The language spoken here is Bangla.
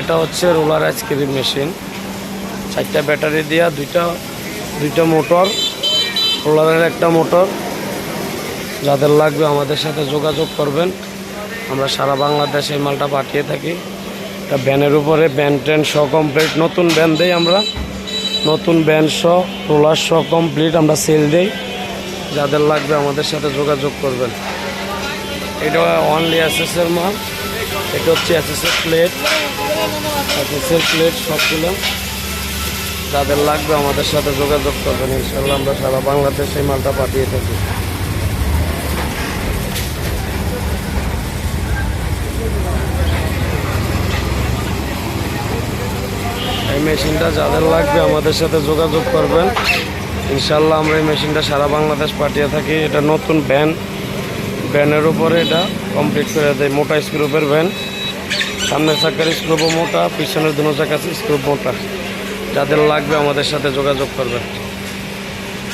এটা হচ্ছে রোলার আইসক্রিম মেশিন। চারটা ব্যাটারি দেওয়া দুইটা দুইটা মোটর, রোলারের একটা মোটর। যাদের লাগবে আমাদের সাথে যোগাযোগ করবেন। আমরা সারা বাংলাদেশে মালটা পাঠিয়ে থাকি। এটা ব্যানের উপরে ব্যান ট্যান সহ কমপ্লিট নতুন ব্যান দেই আমরা। নতুন ব্যান সহ, রোলার সহ কমপ্লিট আমরা সেল দেই। যাদের লাগবে আমাদের সাথে যোগাযোগ করবেন। এটা অনলি এসএসের মাল। এটা হচ্ছে এসএসের প্লেট এসএসের প্লেট সবগুলো। যাদের লাগবে আমাদের সাথে যোগাযোগ করবেন ইনশাল্লাহ আমরা সারা বাংলাদেশে মালটা পাঠিয়ে থাকি। এই মেশিনটা যাদের লাগবে আমাদের সাথে যোগাযোগ করবেন। ইনশাল্লাহ আমরা এই মেশিনটা সারা বাংলাদেশ পাঠিয়ে থাকি। এটা নতুন ভ্যান ভ্যানের উপরে এটা কমপ্লিট করে দেয়, মোটা স্ক্রুপের ভ্যান সামনের চাকার স্ক্রুপ মোটা, পিছনের দুনো চাকা স্ক্রুপ মোটা। যাদের লাগবে আমাদের সাথে যোগাযোগ করবেন।